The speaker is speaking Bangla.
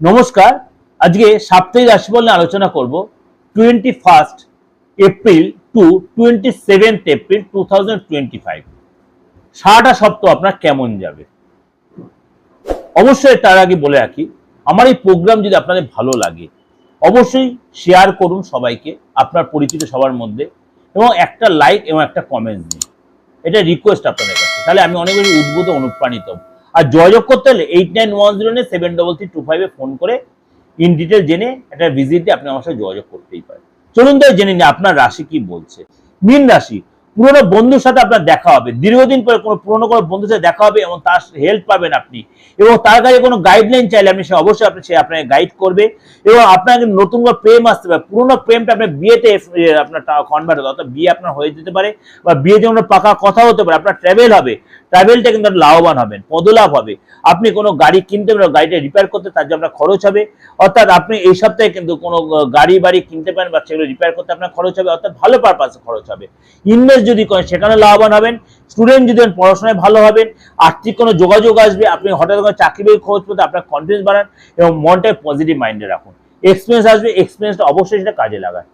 নমস্কার, আজকে সাপ্তাহিক রাশিফল নিয়ে আলোচনা করব twenty first April to twenty seventh April two thousand twenty five সারাটা সপ্তাহ আপনার কেমন যাবে? অবশ্যই তার আগে বলে রাখি, আমার এই প্রোগ্রাম যদি আপনাদের ভালো লাগে, অবশ্যই শেয়ার করুন সবাইকে, আপনার পরিচিত সবার মধ্যে, এবং একটা লাইক এবং একটা কমেন্ট দিন। এটা রিকোয়েস্ট আপনাদের কাছে। তাহলে আমি অনেক বেশি উদ্বুদ্ধ, অনুপ্রাণিত। আর যোগাযোগ করতে হলে এইট নাইন ওয়ান জিরো নে সেভেন ডবল থ্রি টু ফাইভে ফোন করে ইন ডিটেল জেনে একটা ভিজিট দিয়ে আপনি আমার সাথে যোগাযোগ করতেই পারেন। চলুন তাই জেনে নিন আপনার রাশি কি বলছে। মিন রাশি পুরোনো বন্ধুর সাথে আপনার দেখা হবে। দীর্ঘদিন পরে কোনো পুরোনো কোনো বন্ধুর সাথে দেখা হবে এবং তার হেল্প পাবেন আপনি। এবং তার কাছে কোনো গাইডলাইন চাইলে আপনি সে অবশ্যই আপনি সে আপনাকে গাইড করবে এবং আপনাকে নতুন করে প্রেম আসতে পারে। পুরোনো প্রেমটা আপনার বিয়েতে আপনার কনভার্ট হবে অর্থাৎ বিয়ে আপনার হয়ে যেতে পারে বা বিয়ে যেমন পাকা কথা হতে পারে। আপনার ট্রাভেল হবে। ট্রাভেলটা কিন্তু লাভবান হবেন, পদলাভ হবে। আপনি কোনো গাড়ি কিনতে পারেন, গাড়িটা রিপেয়ার করতে, তার জন্য আপনার খরচ হবে। অর্থাৎ আপনি এই সপ্তাহে কিন্তু কোনো গাড়ি বাড়ি কিনতে পারেন বা সেগুলো রিপেয়ার করতে আপনার খরচ হবে। অর্থাৎ ভালো পারপাসে খরচ হবে। ইনভেস্ট যদি করেন, সেখানে লাভবান হবেন। স্টুডেন্ট যদি পড়াশোনায় ভালো হবেন, আর্থিক কোনো যোগাযোগ আসবে, আপনি হঠাৎ করে চাকরি বাকরি খোঁজ পেতে আপনার কনফিডেন্স বাড়ান এবং মনটাকে পজিটিভ মাইন্ডে রাখুন। এক্সপিরিয়েন্স আসবে এক্সপিরিয়েন্সটা অবশ্যই সেটা কাজে লাগান